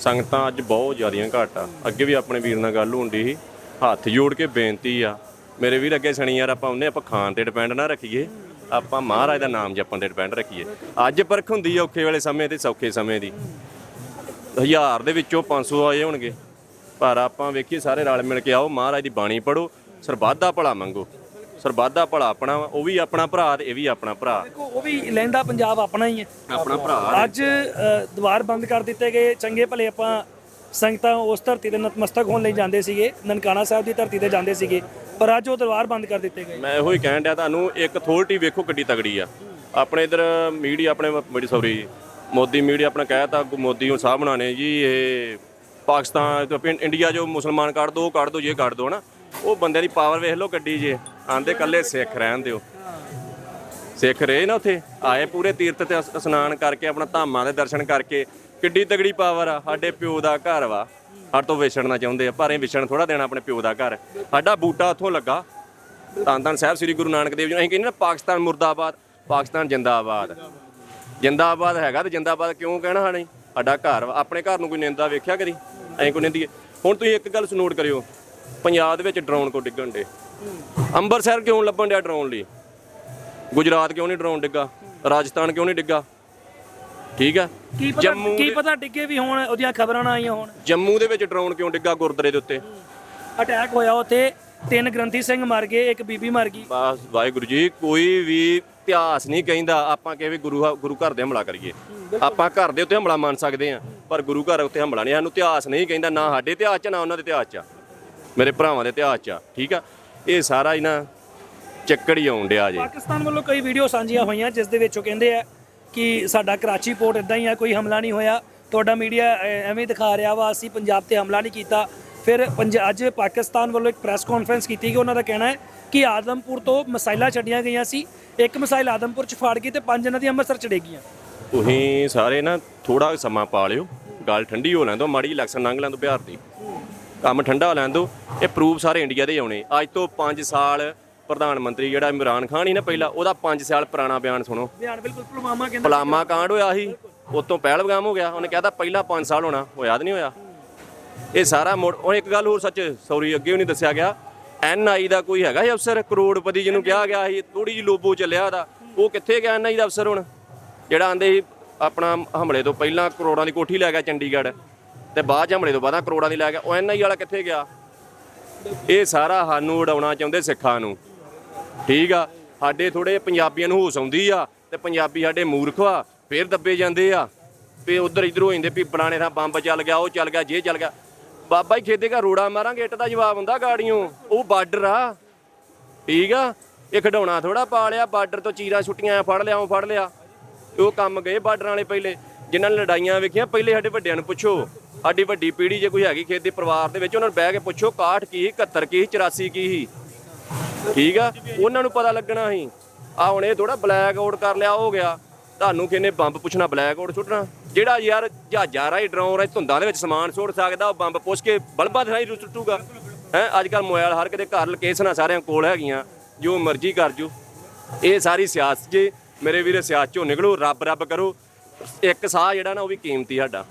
ਸੰਗਤਾਂ ਅੱਜ ਬਹੁਤ ਜ਼ਿਆਦੀਆਂ ਘੱਟ ਆ। ਅੱਗੇ ਵੀ ਆਪਣੇ ਵੀਰ ਨਾਲ ਗੱਲ ਹੁੰਦੀ ਸੀ, ਹੱਥ ਜੋੜ ਕੇ ਬੇਨਤੀ ਆ ਮੇਰੇ ਵੀਰ ਅੱਗੇ ਸ਼ਨੀਵਾਰ ਆਪਾਂ ਆਉਂਦੇ ਆਪਾਂ ਖਾਣ ਤੇ ਡਿਪੈਂਡ ਨਾ ਰੱਖੀਏ। ਆਪਾਂ ਮਹਾਰਾਜ ਦਾ ਨਾਮ ਜਪਣ ਤੇ ਡਿਪੈਂਡ ਰੱਖੀਏ। ਅੱਜ ਪਰਖ ਹੁੰਦੀ ਔਖੇ ਵੇਲੇ ਸਮੇਂ ਤੇ ਸੌਖੇ ਸਮੇਂ ਦੀ। ਹਜ਼ਾਰ ਦੇ ਵਿੱਚੋਂ 500 ਆਏ ਹੋਣਗੇ। ਪਰ ਆਪਾਂ ਵੇਖੀਏ ਸਾਰੇ ਰਲ ਮਿਲ ਕੇ ਆਓ ਮਹਾਰਾਜ ਦੀ ਬਾਣੀ ਪੜੋ ਸਰਬੱਤ ਦਾ ਭਲਾ ਮੰਗੋ। ਸਰਬੱਤ ਦਾ ਭਲਾ ਆਪਣਾ ਉਹ ਵੀ ਆਪਣਾ ਭਰਾ ਤੇ ਇਹ ਵੀ ਆਪਣਾ ਭਰਾ। ਦੇਖੋ ਉਹ ਵੀ ਲਹਿੰਦਾ ਪੰਜਾਬ ਆਪਣਾ ਹੀ ਹੈ। ਆਪਣਾ ਭਰਾ ਅੱਜ ਦੁਆਰ ਬੰਦ ਕਰ ਦਿੱਤੇ ਗਏ। ਚੰਗੇ ਭਲੇ ਆਪਾਂ ਸੰਗਤਾਂ ਉਸ ਧਰਤੀ ਤੇ ਨਤਮਸਤਕ ਹੋਣ ਲਈ ਜਾਂਦੇ ਸੀਗੇ। ਨਨਕਾਣਾ ਸਾਹਿਬ ਦੀ ਧਰਤੀ ਤੇ ਜਾਂਦੇ ਸੀਗੇ। ਪਰ ਅੱਜ ਉਹ ਦਰਬਾਰ ਬੰਦ ਕਰ ਦਿੱਤੇ ਗਏ। ਮੈਂ ਇਹੋ ਹੀ ਕਹਿਣ ਡਿਆ ਤੁਹਾਨੂੰ, ਇੱਕ ਅਥਾਰਟੀ ਵੇਖੋ ਕਿੱਡੀ ਤਗੜੀ ਆ। ਆਪਣੇ ਇਧਰ ਮੀਡੀਆ, ਆਪਣੇ ਮੇਰੀ ਸੌਰੀ ਮੋਦੀ ਮੀਡੀਆ ਆਪਣਾ ਕਹਿਤਾ ਮੋਦੀ ਨੂੰ ਸਾਹ ਬਣਾਣੇ ਜੀ, ਇਹ ਪਾਕਿਸਤਾਨ ਇੰਡੀਆ ਜੋ ਮੁਸਲਮਾਨ ਕੱਢ ਦੋ, ਉਹ ਕੱਢ ਦੋ, ਜੇ ਕੱਢ ਦੋ ਨਾ, ਉਹ ਬੰਦਿਆਂ ਦੀ ਪਾਵਰ ਵੇਖ ਲਓ ਗੱਡੀ ਜੇ, ਆਂਦੇ ਕੱਲੇ ਸਿੱਖ ਰਹਿਣ ਦਿਓ। ਸਿੱਖ ਰਹੇ ਨਾ ਉੱਥੇ, ਆਏ ਪੂਰੇ ਤੀਰਥ ਤੇ ਇਸ਼ਨਾਨ ਕਰਕੇ, ਆਪਣਾ ਧਾਮਾਂ ਦੇ ਦਰਸ਼ਨ ਕਰਕੇ, ਕਿੱਡੀ ਤਗੜੀ ਪਾਵਰ ਆ, ਸਾਡੇ ਪਿਓ ਦਾ ਘਰ ਵਾ। ਸਾਡੇ ਤੋਂ ਵਿਛੜਨਾ ਚਾਹੁੰਦੇ ਆ ਪਰ ਇਹ ਵਿਛੜਨ ਥੋੜਾ ਦੇਣਾ ਆਪਣੇ ਪਿਓ ਦਾ ਘਰ। ਸਾਡਾ ਬੂਟਾ ਉੱਥੋਂ ਲੱਗਾ। ਧੰਨ ਧੰਨ ਸਾਹਿਬ ਸ੍ਰੀ ਗੁਰੂ ਨਾਨਕ ਦੇਵ ਜੀ ਅਸੀਂ ਕਹਿੰਦੇ ਨਾ, ਪਾਕਿਸਤਾਨ ਮੁਰਦਾਬਾਦ, ਪਾਕਿਸਤਾਨ ਜਿੰਦਾਬਾਦ। ਜਿੰਦਾਬਾਦ ਹੈਗਾ ਤੇ ਜਿੰਦਾਬਾਦ ਕਿਉਂ ਕਹਿਣਾ ਹਾਣੀ ਸਾਡਾ ਘਰ ਆਪਣੇ ਘਰ ਨੂੰ ਕੋਈ ਨਿੰਦਾ ਵੇਖਿਆ ਕਦੀ? ਐਂ ਕੋਈ ਨਿੰਦੀਏ ਹੁਣ ਤੁਸੀਂ ਇੱਕ ਗੱਲ ਸੁਨੋਟ ਕਰਿਓ, ਪੰਜਾਬ ਦੇ ਵਿੱਚ ਡਰੋਨ ਕੋ ਡਿੱਗਣ ਦੇ ਅੰਮ੍ਰਿਤਸਰ ਕਿਉਂ ਲੱਭਣ ਡਿਆ ਡਰੋਨ ਲਈ? ਗੁਜਰਾਤ ਕਿਉਂ ਨਹੀਂ ਡਰੋਨ ਡਿੱਗਾ? ਰਾਜਸਥਾਨ ਕਿਉਂ ਨਹੀਂ ਡਿੱਗਾ? ਠੀਕ ਆ? ਕੀ ਪਤਾ ਜੰਮੂ ਕੀ ਦੇ- ਪਤਾ ਡਿੱਗੇ ਵੀ ਹੋਣ ਉਹਦੀਆਂ ਖਬਰਾਂ ਨਾ ਆਈਆਂ ਹੋਣ। ਜੰਮੂ ਦੇ ਵਿੱਚ ਡਰੋਨ ਕਿਉਂ ਡਿੱਗਾ ਗੁਰਦੁਆਰੇ ਦੇ ਉੱਤੇ? ਅਟੈਕ ਹੋਇਆ ਉੱਥੇ ਤਿੰਨ ਗ੍ਰੰਥੀ ਸਿੰਘ ਮਰ ਗਏ ਇੱਕ ਬੀਬੀ ਮਰ ਗਈ। ਬਸ ਵਾਹਿਗੁਰੂ ਜੀ ਕੋਈ ਵੀ ਇਤਿਹਾਸ ਨਹੀਂ ਕਹਿੰਦਾ ਆਪਾਂ ਕਿਵੇਂ ਗੁਰੂ ਗੁਰੂ ਘਰ ਦੇ ਹਮਲਾ ਕਰੀਏ? ਆਪਾਂ ਘਰ ਦੇ ਉੱਤੇ ਹਮਲਾ ਮੰਨ ਸਕਦੇ ਆ ਪਰ ਗੁਰੂ ਘਰ ਉੱਤੇ ਹਮਲਾ ਨਹੀਂ ਸਾਨੂੰ ਇਤਿਹਾਸ ਨਹੀਂ ਕਹਿੰਦਾ ਨਾ ਸਾਡੇ ਇਤਿਹਾਸ 'ਚ ਨਾ ਉਹਨਾਂ ਦੇ ਇਤਿਹਾਸ 'ਚ। ਆ। ਮੇਰੇ ਭਰਾਵਾਂ ਦੇ ਇਤਿਹਾਸ 'ਚ ਆ, ਠੀਕ ਆ? ਇਹ ਸਾਰਾ ਹੀ ਨਾ ਚੱਕੜ ਹੀ ਆਉਣ ਡਿਆ ਜੇ। ਪਾਕਿਸਤਾਨ ਵੱਲੋਂ ਕਈ ਵੀਡੀਓ ਸਾਂਝੀਆਂ ਹੋਈਆਂ ਜਿਸ ਦੇ ਵਿੱਚ ਉਹ ਕਹਿੰਦੇ ਆ ਕਿ ਸਾਡਾ ਕਰਾਚੀ ਪੋਰਟ ਇਦਾਂ ਹੀ ਆ, ਕੋਈ ਹਮਲਾ ਨਹੀਂ ਹੋਇਆ। ਤੁਹਾਡਾ ਮੀਡੀਆ ਐਵੇਂ ਦਿਖਾ ਰਿਹਾ ਵਾ, ਅਸੀਂ ਪੰਜਾਬ ਤੇ ਹਮਲਾ ਨਹੀਂ ਕੀਤਾ। ਫਿਰ ਪੰਜ- ਅੱਜ ਪਾਕਿਸਤਾਨ ਵੱਲੋਂ ਇੱਕ ਪ੍ਰੈਸ ਕਾਨਫਰੰਸ ਕੀਤੀ ਗਈ, ਉਹਨਾਂ ਦਾ ਕਹਿਣਾ ਹੈ ਕਿ ਆਦਮਪੁਰ ਤੋਂ ਮਿਸਾਈਲਾਂ ਛੱਡੀਆਂ ਗਈਆਂ ਸੀ। ਇੱਕ ਮਿਸਾਈਲ ਆਦਮਪੁਰ ਚ ਫਾੜ ਗਈ ਤੇ ਪੰਜ ਇਹਨਾਂ ਦੀ ਅੰਮ੍ਰਿਤਸਰ ਚੜੇ ਗਈਆਂ। ਤੁਸੀਂ ਸਾਰੇ ਨਾ ਥੋੜਾ ਸਮਾਂ ਪਾ ਲਿਓ। ਗੱਲ ਠੰਡੀ ਹੋ ਲੈਣ ਦਿਓ, ਮਾੜੀ ਇਲੈਕਸ਼ਨ ਲੰਘ ਲੈਣ ਦਿਓ ਬਿਹਾਰ ਦੀ। ਕੰਮ ਠੰਡਾ ਹੋ ਲੈਣ ਦਿਓ। ਇਹ ਪ੍ਰੂਫ ਸਾਰੇ ਇੰਡੀਆ ਦੇ ਆਉਣੇ। ਅੱਜ ਤੋਂ 5 ਸਾਲ ਪ੍ਰਧਾਨ ਮੰਤਰੀ ਜਿਹੜਾ ਇਮਰਾਨ ਖਾਨ ਹੀ ਨਾ ਪਹਿਲਾਂ ਉਹਦਾ 5 ਸਾਲ ਪੁਰਾਣਾ ਬਿਆਨ ਸੁਣੋ। ਬਿਆਨ ਬਿਲਕੁਲ ਪੁਲਵਾਮਾ ਕਹਿੰਦਾ ਪਲਾਮਾ ਕਾਂਡ ਹੋਇਆ ਸੀ ਉਤੋਂ ਪਹਿਲਗਾਮ ਹੋ ਗਿਆ। ਉਹਨੇ ਕਹਿਤਾ ਪਹਿਲਾਂ 5 ਸਾਲ ਹੋਣਾ ਹੋਇਆ ਤਾਂ ਨਹੀਂ ਹੋਇਆ। ਇਹ ਸਾਰਾ ਮੋੜ ਉਹ ਇੱਕ ਗੱਲ ਹੋਰ ਸੱਚ ਸੌਰੀ ਅੱਗੇ ਵੀ ਨਹੀਂ ਦੱਸਿਆ ਗਿਆ। ਐਨਆਈ ਦਾ ਕੋਈ ਹੈਗਾ ਸੀ ਅਫਸਰ? ਕਰੋੜਪਤੀ ਜਿਹਨੂੰ ਕਿਹਾ ਗਿਆ ਸੀ ਥੋੜੀ ਜਿਹੀ ਲੋਬੋ ਚੱਲਿਆ ਉਹਦਾ। ਉਹ ਕਿੱਥੇ ਗਿਆ ਐਨਆਈ ਦਾ ਅਫਸਰ ਹੁਣ? ਜਿਹੜਾ ਆਂਦੇ ਸੀ ਆਪਣਾ ਹਮਲੇ ਤੋਂ ਪਹਿਲਾਂ ਕਰੋੜਾਂ ਦੀ ਕੋਠੀ ਲੈ ਗਿਆ ਚੰਡੀਗੜ੍ਹ ਤੇ ਬਾਅਦ 'ਚ ਹਮਲੇ ਤੋਂ ਬਾਅਦ ਕਰੋੜਾਂ ਦੀ ਲੈ ਗਿਆ। ਉਹ ਐਨਆਈ ਵਾਲਾ ਕਿੱਥੇ ਗਿਆ? ਇਹ ਸਾਰਾ ਸਾਨੂੰ ਉਡਾਉਣਾ ਚਾਹੁੰਦੇ ਸਿੱਖਾਂ ਨੂੰ। ਠੀਕ ਆ, ਸਾਡੇ ਥੋੜੇ ਪੰਜਾਬੀਆਂ ਨੂੰ ਹੋਸ ਆਉਂਦੀ ਆ ਤੇ ਪੰਜਾਬੀ ਸਾਡੇ ਮੂਰਖ ਆ, ਫੇਰ ਦੱਬੇ ਜਾਂਦੇ ਆ। ਵੀ ਉਧਰ ਇਧਰ ਹੋ ਜਾਂਦੇ ਵੀ ਬਲਾਣੇ ਥਾਂ ਬੰਬ ਚੱਲ ਗਿਆ, ਉਹ ਚੱਲ ਗਿਆ, ਜੇ ਚੱਲ ਗਿਆ। ਬਾਬਾ ਹੀ ਖੇਦੇ ਘਰ ਰੋੜਾ ਮਾਰਾਂਗੇ, ਇੱਟ ਦਾ ਜਵਾਬ ਹੁੰਦਾ ਗਾੜੀਆਂ ਉਹ ਬਾਰਡਰ ਆ। ਠੀਕ ਆ, ਇਹ ਖਡਾਉਣਾ ਥੋੜਾ ਪਾ ਲਿਆ ਬਾਰਡਰ ਤੋਂ ਚੀਰਾ ਛੁੱਟੀਆਂ ਫੜ ਲਿਆ ਉਹ ਫੜ ਲਿਆ। ਉਹ ਕੰਮ ਗਏ ਬਾਰਡਰਾਂ ਵਾਲੇ ਪਹਿਲੇ, ਜਿਨ੍ਹਾਂ ਨੇ ਲੜਾਈਆਂ ਵੇਖੀਆਂ, ਪਹਿਲੇ ਸਾਡੇ ਵੱਡਿਆਂ ਨੂੰ ਪੁੱਛੋ। ਸਾਡੀ ਵੱਡੀ ਪੀੜ੍ਹੀ ਜੇ ਕੋਈ ਹੈਗੀ ਖੇਤ ਦੇ ਪਰਿਵਾਰ ਦੇ ਵਿੱਚ, ਉਹਨਾਂ ਨੂੰ ਬਹਿ ਕੇ ਪੁੱਛੋ 61 ਕੀ 71 ਕੀ 84 ਕੀ ਸੀ। ਠੀਕ ਆ? ਉਹਨਾਂ ਨੂੰ ਪਤਾ ਲੱਗਣਾ ਸੀ। ਆ ਹੁਣ ਇਹ ਥੋੜਾ ਬਲੈਕ ਆਊਟ ਕਰ ਲਿਆ, ਹੋ ਗਿਆ। ਤੁਹਾਨੂੰ ਕਿਹਨੇ ਬੰਬ ਪੁੱਛਣਾ ਬਲੈਕ ਆਊਟ ਸੁੱਟਣਾ? ਜਿਹੜਾ ਯਾਰ ਜਹਾਜ਼ਾਂ ਰਾਹੀਂ ਡਰਾਉਣ ਰਾਹੀਂ ਧੁੰਦਾਂ ਦੇ ਵਿੱਚ ਸਮਾਨ ਸੁੱਟ ਸਕਦਾ, ਉਹ ਬੰਬ ਪੁੱਛ ਕੇ ਬਲਬਾਂ ਰਾਹੀਂ ਸੁੱਟੂਗਾ। ਹੈ? ਅੱਜ ਕੱਲ ਮੋਬਾਈਲ ਹਰ ਕਿਤੇ ਘਰ ਲੋਕੇਸ਼ਨਾਂ ਸਾਰਿਆਂ ਕੋਲ ਹੈਗੀਆਂ। ਜੋ ਮਰਜ਼ੀ ਕਰ ਜੂ। ਇਹ ਸਾਰੀ ਸਿਆਸਤ ਜੇ ਮੇਰੇ ਵੀਰੇ ਸਿਆਸਤ ਚੋਂ ਨਿਕਲੋ, ਰੱਬ ਰੱਬ ਕਰੋ। ਇੱਕ ਸਾਹ ਜਿਹੜਾ ਨਾ, ਉਹ ਵੀ ਕੀਮਤੀ ਸਾਡਾ।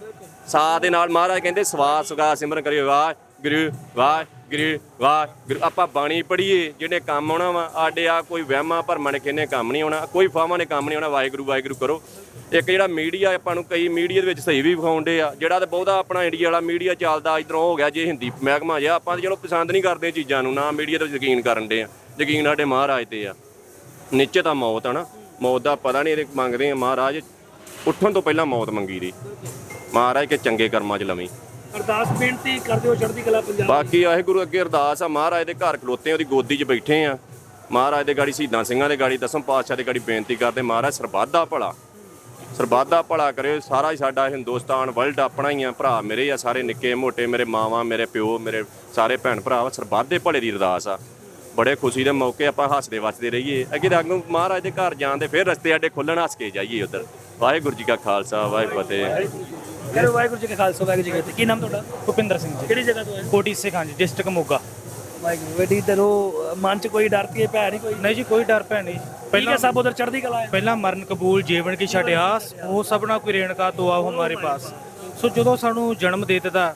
ਸਾਹ ਦੇ ਨਾਲ ਮਹਾਰਾਜ ਕਹਿੰਦੇ ਸਵਾਸ ਸੁਗਾ ਸਿਮਰਨ ਕਰਿਓ, ਵਾਹ। ਗੁਰੂ ਵਾਹ ਗੁਰੂ ਵਾਹ, ਗੁਰੂ, ਆਪਾਂ ਬਾਣੀ ਪੜ੍ਹੀਏ ਜਿਹੜੇ ਕੰਮ ਆਉਣਾ ਵਾ ਆਡੇ ਆ ਕੋਈ ਵਹਿਮਾਂ ਭਰਮਾਂ ਨੇ ਕਿਹਨੇ ਕੰਮ ਨਹੀਂ ਆਉਣਾ, ਕੋਈ ਫਾਵਾਂ ਨੇ ਕੰਮ ਨਹੀਂ ਆਉਣਾ, ਵਾਹਿਗੁਰੂ ਵਾਹਿਗੁਰੂ ਕਰੋ। ਇੱਕ ਜਿਹੜਾ ਮੀਡੀਆ ਆਪਾਂ ਨੂੰ ਕਈ ਮੀਡੀਆ ਦੇ ਵਿੱਚ ਸਹੀ ਵੀ ਵਿਖਾਉਂਦੇ ਆ, ਜਿਹੜਾ ਤੇ ਬਹੁਤਾ ਆਪਣਾ ਇੰਡੀਆ ਵਾਲਾ ਮੀਡੀਆ ਚੱਲਦਾ, ਇਧਰੋਂ ਹੋ ਗਿਆ ਜੇ ਹਿੰਦੀ ਮਹਿਕਮਾ ਜਿਹਾ, ਆਪਾਂ ਤਾਂ ਚਲੋ ਪਸੰਦ ਨਹੀਂ ਕਰਦੇ ਚੀਜ਼ਾਂ ਨੂੰ, ਨਾ ਮੀਡੀਆ ਤੇ ਯਕੀਨ ਕਰਨ ਦੇ ਆ, ਯਕੀਨ ਸਾਡੇ ਮਹਾਰਾਜ ਤੇ ਆ। ਨਿਸ਼ਚਿਤ ਆ ਮੌਤ ਆ ਨਾ, ਮੌਤ ਦਾ ਪਤਾ ਨਹੀਂ ਇਹਦੇ ਮੰਗਦੇ ਆ ਮਹਾਰਾਜ, ਉੱਠਣ ਤੋਂ ਪਹਿਲਾਂ ਮੌਤ ਮੰਗੀ ਦੀ। ਮਹਾਰਾਜ ਕੇ ਚੰਗੇ ਕਰਮਾਂ 'ਚ ਲਵੀਂ। ਅਰਦਾਸ ਬੇਨਤੀ ਕਰਦੇ ਹੋ ਚੜ੍ਹਦੀ ਕਲਾ ਪੰਜਾਬ ਬਾਕੀ ਵਾਹਿਗੁਰੂ ਅੱਗੇ ਅਰਦਾਸ ਆ ਮਹਾਰਾਜ ਦੇ ਘਰ ਖਲੋਤੇ ਆ, ਉਹਦੀ ਗੋਦੀ 'ਚ ਬੈਠੇ ਆ। ਮਹਾਰਾਜ ਦੇ ਗਾੜੀ ਸ਼ਹੀਦਾਂ ਸਿੰਘਾਂ ਦੇ ਗਾੜੀ ਦਸਮ ਪਾਤਸ਼ਾਹ ਦੇ ਗਾੜੀ ਬੇਨਤੀ ਕਰਦੇ ਮਹਾਰਾਜ ਸਰਬੱਤ ਭਲਾ। ਸਰਬੱਤ ਭਲਾ ਕਰੇ ਸਾਰਾ ਹੀ ਸਾਡਾ ਹਿੰਦੁਸਤਾਨ ਵਰਲਡ ਆਪਣਾ ਹੀ ਆ ਭਰਾ ਮੇਰੇ ਆ ਸਾਰੇ ਨਿੱਕੇ ਮੋਟੇ ਮੇਰੇ ਮਾਵਾਂ ਮੇਰੇ ਪਿਓ ਮੇਰੇ ਸਾਰੇ ਭੈਣ ਭਰਾ ਸਰਬੱਤ ਭਲੇ ਦੀ ਅਰਦਾਸ ਆ। ਬੜੇ ਖੁਸ਼ੀ ਦੇ ਮੌਕੇ ਆਪਾਂ ਹੱਸਦੇ ਵੱਸਦੇ ਰਹੀਏ। ਅੱਗੇ ਰਾਗੋਂ ਮਹਾਰਾਜ ਦੇ ਘਰ ਜਾਣ ਦੇ ਫਿਰ ਰਸਤੇ ਸਾਡੇ ਖੁੱਲਣ ਹੱਸ ਕੇ ਜਾਈਏ ਉਧਰ। ਵਾਹਿਗੁਰੂ ਜੀ ਕਾ ਖਾਲਸਾ ਵਾਹਿਗੁਰੂ ਫਤਿਹ। ਵਾਹਿਗੁਰੂ ਜੀ ਕਾ ਖਾਲਸਾ ਵਾਹਿਗੁਰੂ ਜੀ ਕੀ ਫਤਿਹ। ਕੀ ਨਾਮ ਤੁਹਾਡਾ? ਭੁਪਿੰਦਰ ਸਿੰਘ ਜੀ। ਕਿਹੜੀ ਜਗ੍ਹਾ ਤੋਂ ਹੈ? ਕੋਟੀ ਸਿੱਖ ਹਾਂਜੀ ਡਿਸਟ੍ਰਿਕਟ ਮੋਗਾ। ਵਾਹਿਗੁਰੂ ਵੇਡੀ ਤੇਰੋ ਮਨ ਚ ਕੋਈ ਡਰ ਤੇ ਭੈ ਨਹੀਂ ਕੋਈ? ਨਹੀਂ ਜੀ ਕੋਈ ਡਰ ਭੈ ਨਹੀਂ। ਪਹਿਲਾਂ ਸਭ ਉਧਰ ਚੜ੍ਹਦੀ ਕਲਾ ਹੈ? ਪਹਿਲਾ ਮਰਨ ਕਬੂਲ ਜੀਵਨ ਕੀ ਛੱਡ ਆਸ ਉਹ ਸਭਨਾ ਕੋਈ ਰੇਣਕਾ ਦੁਆ ਹਮਾਰੇ ਪਾਸ। ਸੋ ਜਦੋਂ ਸਾਨੂੰ ਜਨਮ ਦੇ ਦਿੱਤਾ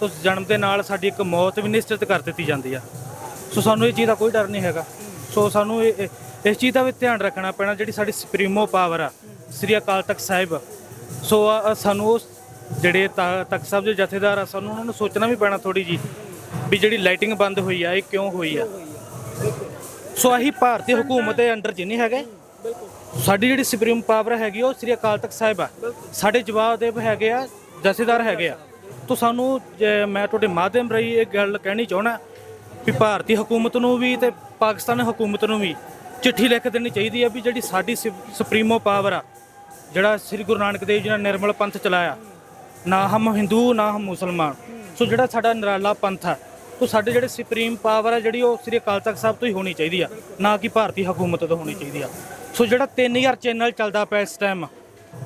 ਤਾਂ ਜਨਮ ਦੇ ਨਾਲ ਸਾਡੀ ਇੱਕ ਮੌਤ ਵੀ ਨਿਸ਼ਚਿਤ ਕਰ ਦਿੱਤੀ ਜਾਂਦੀ ਆ। ਸੋ ਸਾਨੂੰ ਇਹ ਚੀਜ਼ ਦਾ ਕੋਈ ਡਰ ਨਹੀਂ ਹੈਗਾ। ਸੋ ਸਾਨੂੰ ਇਹ ਇਸ ਚੀਜ਼ ਦਾ ਵੀ ਧਿਆਨ ਰੱਖਣਾ ਪੈਣਾ ਜਿਹੜੀ ਸਾਡੀ ਸੁਪਰੀਮੋ ਪਾਵਰ ਆ ਸ੍ਰੀ ਅਕਾਲ ਤਖਤ ਸਾਹਿਬ। ਸੋ ਸਾਨੂੰ ਉਸ ਜਿਹੜੇ ਤਾ- ਤਖਤ ਸਾਹਿਬ ਦੇ ਜਥੇਦਾਰ ਆ, ਸਾਨੂੰ ਉਹਨਾਂ ਨੂੰ ਸੋਚਣਾ ਵੀ ਪੈਣਾ ਥੋੜੀ ਜੀ ਵੀ ਜਿਹੜੀ ਲਾਈਟਿੰਗ ਬੰਦ ਹੋਈ ਆ, ਇਹ ਕਿਉਂ ਹੋਈ ਆ। ਸੋ ਆਹੀ ਭਾਰਤੀ ਹਕੂਮਤ ਦੇ ਅੰਡਰ ਜਿੰਨੇ ਹੈਗੇ, ਸਾਡੀ ਜਿਹੜੀ ਸੁਪਰੀਮ ਪਾਵਰ ਹੈਗੀ, ਉਹ ਸ੍ਰੀ ਅਕਾਲ ਤਖਤ ਸਾਹਿਬ ਆ। ਸਾਡੇ ਜਵਾਬ ਦੇ ਹੈਗੇ ਆ, ਜਥੇਦਾਰ ਹੈਗੇ ਆ। ਤੋ ਸਾਨੂੰ, ਜੇ ਮੈਂ ਤੁਹਾਡੇ ਮਾਧਿਅਮ ਰਹੀ ਇਹ ਗੱਲ ਕਹਿਣੀ ਚਾਹਣਾ ਵੀ ਭਾਰਤੀ ਹਕੂਮਤ ਨੂੰ ਵੀ ਤੇ ਪਾਕਿਸਤਾਨ ਹਕੂਮਤ ਨੂੰ ਵੀ ਚਿੱਠੀ ਲਿਖ ਦੇਣੀ ਚਾਹੀਦੀ ਹੈ ਵੀ ਜਿਹੜੀ ਸਾਡੀ ਸੁ- ਸੁਪਰੀਮੋ ਪਾਵਰ ਆ, ਜਿਹੜਾ ਸ੍ਰੀ ਗੁਰੂ ਨਾਨਕ ਦੇਵ ਜੀ ਨੇ ਨਿਰਮਲ ਪੰਥ ਚਲਾਇਆ ਨਾ ਹਮ ਹਿੰਦੂ ਨਾ ਹਮ ਮੁਸਲਮਾਨ। ਸੋ ਜਿਹੜਾ ਸਾਡਾ ਨਿਰਾਲਾ ਪੰਥ ਆ ਉਹ ਸਾਡੇ ਜਿਹੜੇ ਸੁਪਰੀਮ ਪਾਵਰ ਆ ਜਿਹੜੀ ਉਹ ਸ੍ਰੀ ਅਕਾਲ ਤਖਤ ਸਾਹਿਬ ਤੋਂ ਹੀ ਹੋਣੀ ਚਾਹੀਦੀ ਆ ਨਾ ਕਿ ਭਾਰਤੀ ਹਕੂਮਤ ਤੋਂ ਹੋਣੀ ਚਾਹੀਦੀ ਆ। ਸੋ ਜਿਹੜਾ 3000 ਚੈਨਲ ਚੱਲਦਾ ਪਿਆ ਇਸ ਟਾਈਮ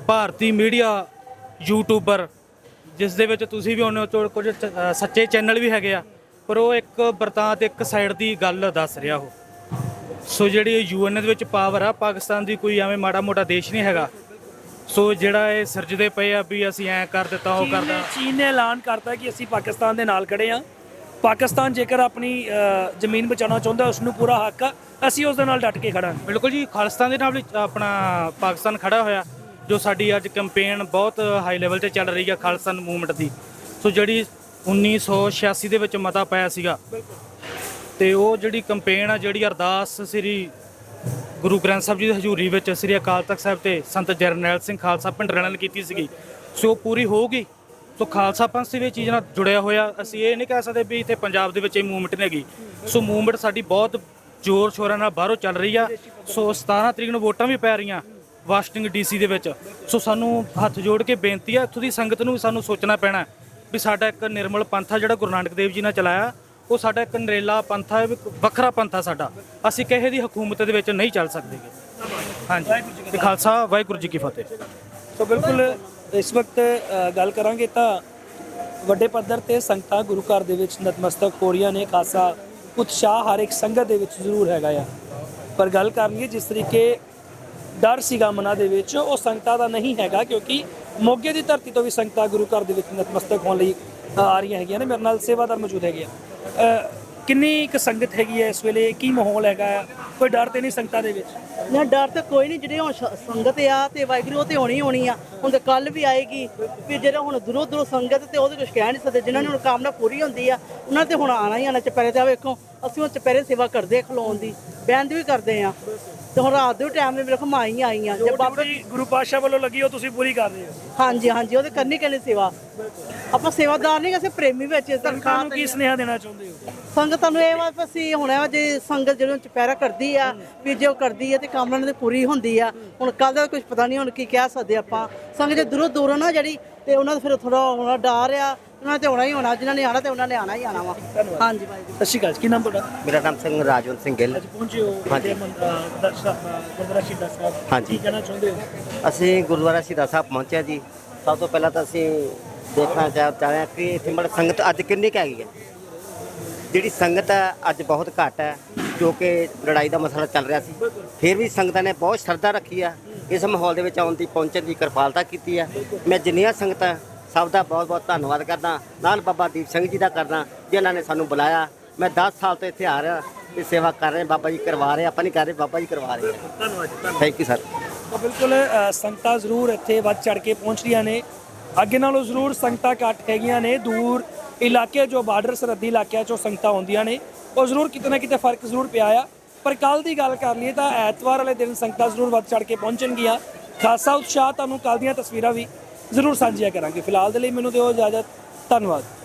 ਭਾਰਤੀ ਮੀਡੀਆ ਯੂਟਿਊਬਰ ਜਿਸ ਦੇ ਵਿੱਚ ਤੁਸੀਂ ਵੀ ਉਹਨੇ ਚੋਂ ਕੁਝ ਸੱਚੇ ਚੈਨਲ ਵੀ ਹੈਗੇ ਆ ਪਰ ਉਹ ਇੱਕ ਬਰਤਾਂਤ ਇੱਕ ਸਾਈਡ ਦੀ ਗੱਲ ਦੱਸ ਰਿਹਾ ਉਹ। ਸੋ ਜਿਹੜੀ ਯੂਐਨ ਦੇ ਵਿੱਚ ਪਾਵਰ ਆ ਪਾਕਿਸਤਾਨ ਦੀ ਕੋਈ ਐਵੇਂ ਮਾੜਾ ਮੋਟਾ ਦੇਸ਼ ਨਹੀਂ ਹੈਗਾ ਸੋ ਜਿਹੜਾ ਇਹ ਸਿਰਜਦੇ ਪਏ ਆ ਵੀ ਅਸੀਂ ਐਂ ਕਰ ਦਿੱਤਾ ਉਹ ਚੀਨ ਨੇ- ਕਰਦਾ। ਚੀਨ ਨੇ ਐਲਾਨ ਕਰਤਾ ਕਿ ਅਸੀਂ ਪਾਕਿਸਤਾਨ ਦੇ ਨਾਲ ਖੜੇ ਹਾਂ। ਪਾਕਿਸਤਾਨ ਜੇਕਰ ਆਪਣੀ ਅ, ਜ਼ਮੀਨ ਬਚਾਉਣਾ ਚਾਹੁੰਦਾ ਉਸ ਨੂੰ ਪੂਰਾ ਹੱਕ ਆ ਅਸੀਂ ਉਸ ਦੇ ਨਾਲ ਡਟ ਕੇ ਖੜਾਂਗੇ ਬਿਲਕੁਲ ਜੀ ਖਾਲਿਸਤਾਨ ਦੇ ਨਾਲ ਵੀ ਆਪਣਾ ਪਾਕਿਸਤਾਨ ਖੜਾ ਹੋਇਆ। ਜੋ ਸਾਡੀ ਅੱਜ ਕੈਂਪੇਨ ਬਹੁਤ ਹਾਈ ਲੈਵਲ ਤੇ ਚੱਲ ਰਹੀ ਆ ਖਾਲਿਸਤਾਨ ਮੂਵਮੈਂਟ ਦੀ। ਸੋ ਜਿਹੜੀ 1986 ਦੇ ਵਿੱਚ ਮਤਾ ਪਾਇਆ ਸੀਗਾ ਤੇ ਉਹ ਜਿਹੜੀ ਕੈਂਪੇਨ ਆ ਜਿਹੜੀ ਅਰਦਾਸ ਸ੍ਰੀ ਗੁਰੂ ਗ੍ਰੰਥ ਸਾਹਿਬ ਜੀ ਦੀ ਹਜ਼ੂਰੀ ਵਿੱਚ ਸ੍ਰੀ ਅਕਾਲ ਤਖਤ ਸਾਹਿਬ ਤੇ ਸੰਤ ਜਰਨੈਲ ਸਿੰਘ ਖਾਲਸਾ ਪਿੰਡਰਾਂ ਨੇ ਕੀਤੀ ਸੀਗੀ। ਸੋ ਉਹ ਪੂਰੀ ਹੋਊਗੀ? ਸੋ ਖਾਲਸਾ ਪੰਥ ਦੇ ਵਿੱਚ ਚੀਜ਼ ਨਾਲ ਜੁੜਿਆ ਹੋਇਆ, ਅਸੀਂ ਇਹ ਨਹੀਂ ਕਹਿ ਸਕਦੇ ਵੀ ਇੱਥੇ ਪੰਜਾਬ ਦੇ ਵਿੱਚ ਇਹ ਮੂਵਮੈਂਟ ਨਹੀਂ ਹੈਗੀ। ਸੋ ਮੂਵਮੈਂਟ ਸਾਡੀ ਬਹੁਤ ਜ਼ੋਰ ਸ਼ੋਰਾਂ ਨਾਲ ਬਾਹਰੋਂ ਚੱਲ ਰਹੀ ਆ। ਸੋ 17 ਤਰੀਕ ਨੂੰ ਵੋਟਾਂ ਵੀ ਪੈ ਰਹੀਆਂ ਵਾਸ਼ਿੰਗਟਨ ਡੀਸੀ ਦੇ ਵਿੱਚ। ਸੋ ਸਾਨੂੰ ਹੱਥ ਜੋੜ ਕੇ ਬੇਨਤੀ ਆ, ਇੱਥੋਂ ਦੀ ਸੰਗਤ ਨੂੰ ਵੀ ਸਾਨੂੰ ਸੋਚਣਾ ਪੈਣਾ ਵੀ ਸਾਡਾ ਇੱਕ ਨਿਰਮਲ ਪੰਥ ਆ ਜਿਹੜਾ ਗੁਰੂ ਨਾਨਕ ਦੇਵ ਜੀ ਨੇ ਚਲਾਇਆ। ਉਹ ਸਾਡਾ ਇੱਕ ਨਰੇਲਾ ਪੰਥ ਆ ਵੱਖਰਾ ਪੰਥ ਆ ਸਾਡਾ। ਅਸੀਂ ਕਿਸੇ ਦੀ ਹਕੂਮਤ ਦੇ ਵਿੱਚ ਨਹੀਂ ਚੱਲ ਸਕਦੇ ਗੇ। ਹਾਂਜੀ। ਤੇ ਖਾਲਸਾ, ਵਾਹਿਗੁਰੂ ਜੀ ਕੀ ਫਤਿਹ। ਸੋ ਬਿਲਕੁਲ, ਇਸ ਵਕਤ ਗੱਲ ਕਰਾਂਗੇ ਤਾਂ ਵੱਡੇ ਪੱਧਰ ਤੇ ਸੰਗਤਾਂ ਗੁਰੂ ਘਰ ਦੇ ਵਿੱਚ ਨਤਮਸਤਕ ਹੋ ਰਹੀਆਂ ਨੇ। ਖਾਸਾ ਉਤਸ਼ਾਹ ਹਰ ਇੱਕ ਸੰਗਤ ਦੇ ਵਿੱਚ ਜ਼ਰੂਰ ਹੈਗਾ ਆ। ਪਰ ਗੱਲ ਕਰ ਜਿਸ ਤਰੀਕੇ ਡਰ ਸੀਗਾ ਮਨਾਂ ਦੇ ਵਿੱਚ, ਉਹ ਸੰਗਤਾਂ ਦਾ ਨਹੀਂ ਹੈਗਾ ਕਿਉਂਕਿ ਮੋਗੇ ਦੀ ਧਰਤੀ ਤੋਂ ਵੀ ਸੰਗਤਾਂ ਗੁਰੂ ਘਰ ਦੇ ਵਿੱਚ ਨਤਮਸਤਕ ਹੋਣ ਲਈ ਆ ਰਹੀਆਂ ਹੈਗੀਆਂ ਨੇ। ਮੇਰੇ ਨਾਲ ਸੇਵਾਦਾਰ ਮੌਜੂਦ ਹੈਗੇ ਆ। ਕਿੰਨੀ ਇੱਕ ਸੰਗਤ ਹੈਗੀ ਹੈ ਇਸ ਵੇਲੇ? ਕੀ ਮਾਹੌਲ ਹੈਗਾ? ਆ? ਕੋਈ ਡਰ ਤੇ ਨਹੀਂ ਸੰਗਤਾਂ ਦੇ ਵਿੱਚ? ਨਾ, ਡਰ ਤਾਂ ਕੋਈ ਨਹੀਂ, ਜਿਹੜੇ ਹੁਣ ਸ਼- ਸੰਗਤ ਆ ਤੇ ਵਾਹਿਗੁਰੂ ਉਹ ਤੇ ਹੋਣੀ ਹੋਣੀ ਆ। ਹੁਣ ਤੇ ਕੱਲ ਵੀ ਆਏਗੀ ਵੀ ਜਿਹੜਾ ਹੁਣ ਦੂਰੋਂ ਦੂਰੋਂ ਸੰਗਤ ਤੇ ਉਹਦੇ ਕੁਝ ਕਹਿ ਨਹੀਂ ਸਕਦੇ, ਜਿਨ੍ਹਾਂ ਨੂੰ ਹੁਣ ਕਾਮਨਾ ਪੂਰੀ ਹੁੰਦੀ ਆ, ਉਹਨਾਂ ਤੇ ਹੁਣ ਆਣਾ ਹੀ ਆਣਾ ਚਪੈਰੇ ਤੇ ਆਹ ਵੇਖੋ, ਅਸੀਂ ਉਹ ਚਪੈਰੇ ਸੇਵਾ ਕਰਦੇ ਆ ਖਲੋਣ ਦੀ ਬਹਿਣ ਦੀ ਵੀ ਕਰਦੇ ਆ। ਤੇ ਹੁਣ ਰਾਤ ਦੇ ਟਾਈਮ ਦੇ ਮੇਰੇ ਕੋਲ ਮਾਂ ਹੀ ਆਈਆਂ ਜੇ ਬਾਬਾ ਜਿਹੜੀ ਗੁਰੂ ਪਾਤਸ਼ਾਹ ਵੱਲੋਂ ਲੱਗੀ ਉਹ ਤੁਸੀਂ ਪੂਰੀ ਕਰ ਰਹੇ ਹੋ? ਹਾਂਜੀ ਹਾਂਜੀ ਉਹਦੇ ਕਰਨੀ ਕਰਨੀ ਸੇਵਾ? ਆਪਾਂ ਸੇਵਾਦਾਰ ਨਹੀਂ ਅਸੀਂ ਪ੍ਰੇਮੀ ਵਿੱਚ ਸਰਕਾਰ ਨੂੰ ਕੀ ਸੁਨੇਹਾ ਦੇਣਾ ਚਾਹੁੰਦੇ ਹੋ? ਸੰਗਤਾਂ ਨੂੰ ਇਹ ਵਾ ਅਸੀਂ ਹੁਣ ਵਾ ਜੇ ਸੰਗਤ ਜਦੋਂ ਚੁਪਹਿਰਾ ਕਰਦੀ ਆ ਵੀ ਜੇ ਉਹ ਕਰਦੀ ਆ ਤੇ ਕਾਮਨਾ ਦੀ ਪੂਰੀ ਹੁੰਦੀ ਆ। ਹੁਣ ਕੱਲ ਦਾ ਕੁਝ ਪਤਾ ਨਹੀਂ ਹੁਣ ਕੀ ਕਹਿ ਸਕਦੇ ਆਪਾਂ। ਸੰਗਤ ਜੇ ਦੂਰੋਂ ਦੂਰੋਂ ਨਾ ਜਿਹੜੀ ਤੇ ਉਹਨਾਂ ਦਾ ਫਿਰ ਥੋੜਾ ਹੋਣਾ ਡਰ ਆ ਉਹਨਾਂ ਤੇ ਹੋਣਾ ਹੀ ਹੋਣਾ ਜਿਨ੍ਹਾਂ ਨੇ ਆਣਾ ਤੇ ਉਹਨਾਂ ਨੇ ਆਣਾ ਹੀ ਆਣਾ ਵਾ। ਹਾਂਜੀ ਭਾਈ ਸਤਿ ਸ਼੍ਰੀ ਅਕਾਲ ਜੀ। ਕੀ ਨਾਮ ਤੁਹਾਡਾ? ਮੇਰਾ ਨਾਮ ਸਿੰਘ ਰਾਜਵੰਤ ਸਿੰਘ ਗਿੱਲ। ਅੱਜ ਪਹੁੰਚੇ ਹੋ ਹਾਂਜੀ। ਗੁਰਦੁਆਰਾ ਸ਼ਹੀਦਾਂ ਸਾਹਿਬ। ਹਾਂਜੀ। ਕੀ ਕਹਿਣਾ ਚਾਹੁੰਦੇ ਹੋ? ਅਸੀਂ ਗੁਰਦੁਆਰਾ ਸ਼ਹੀਦਾਂ ਸਾਹਿਬ ਪਹੁੰਚਿਆ ਜੀ। ਸਭ ਤੋਂ ਪਹਿਲਾਂ ਤਾਂ ਅਸੀਂ ਦੇਖਣਾ ਚਾਹ ਚਾਹ ਰਹੇ ਹਾਂ ਕਿ ਇੱਥੇ ਮੜ ਸੰਗਤ ਅੱਜ ਕਿੰਨੀ ਕੁ ਹੈਗੀ ਹੈ। ਜਿਹੜੀ ਸੰਗਤ ਹੈ ਅੱਜ ਬਹੁਤ ਘੱਟ ਹੈ ਜੋ ਕਿ ਲੜਾਈ ਦਾ ਮਸਲਾ ਚੱਲ ਰਿਹਾ ਸੀ। ਫਿਰ ਵੀ ਸੰਗਤਾਂ ਨੇ ਬਹੁਤ ਸ਼ਰਧਾ ਰੱਖੀ ਆ। ਇਸ ਮਾਹੌਲ ਦੇ ਵਿੱਚ ਆਉਣ ਦੀ ਪਹੁੰਚਣ ਦੀ ਕਿਰਪਾਲਤਾ ਕੀਤੀ ਹੈ। ਮੈਂ ਜਿੰਨੀਆਂ ਸੰਗਤਾਂ ਸਭ ਦਾ ਬਹੁਤ ਬਹੁਤ ਧੰਨਵਾਦ ਕਰਦਾ। ਨਾਲ ਬਾਬਾ ਦੀਪ ਸਿੰਘ ਜੀ ਦਾ ਕਰਦਾ ਜਿਨ੍ਹਾਂ ਨੇ ਸਾਨੂੰ ਬੁਲਾਇਆ। ਮੈਂ 10 ਸਾਲ ਤੋਂ ਇੱਥੇ ਆ ਰਿਹਾ ਤੇ ਸੇਵਾ ਕਰ ਰਹੇ। ਬਾਬਾ ਜੀ ਕਰਵਾ ਰਹੇ ਆਪਾਂ ਨਹੀਂ ਕਰ ਰਹੇ ਬਾਬਾ ਜੀ ਕਰਵਾ ਰਹੇ ਧੰਨਵਾਦ ਥੈਂਕ ਯੂ ਸਰ ਤਾਂ ਬਿਲਕੁਲ ਸੰਗਤਾਂ ਜ਼ਰੂਰ ਇੱਥੇ ਵੱਧ ਚੜ ਕੇ ਪਹੁੰਚ ਰਹੀਆਂ ਨੇ। ਅੱਗੇ ਨਾਲੋਂ ਜ਼ਰੂਰ ਸੰਗਤਾਂ ਘੱਟ ਹੈਗੀਆਂ ਨੇ। ਦੂਰ ਇਲਾਕੇ ਜੋ ਬਾਰਡਰ ਸਰਹੱਦੀ ਇਲਾਕਿਆਂ ਚੋਂ ਸੰਗਤਾਂ ਆਉਂਦੀਆਂ ਨੇ ਉਹ ਜ਼ਰੂਰ ਕਿਤੇ ਨਾ ਕਿਤੇ ਫ਼ਰਕ ਜ਼ਰੂਰ ਪਿਆ ਆ। ਪਰ ਕੱਲ ਦੀ ਗੱਲ ਕਰ ਲਈਏ ਤਾਂ ਐਤਵਾਰ ਵਾਲੇ ਦਿਨ ਸੰਗਤਾਂ ਜ਼ਰੂਰ ਵੱਧ ਚੜ ਕੇ ਪਹੁੰਚਣਗੀਆਂ। ਖਾਸਾ ਉਤਸ਼ਾਹ, ਤੁਹਾਨੂੰ ਕੱਲ ਦੀਆਂ ਤਸਵੀਰਾਂ ਵੀ ਜ਼ਰੂਰ ਸਾਂਝੀਆਂ ਕਰਾਂਗੇ। ਫਿਲਹਾਲ ਦੇ ਲਈ ਮੈਨੂੰ ਦਿਓ ਇਜਾਜ਼ਤ। ਧੰਨਵਾਦ।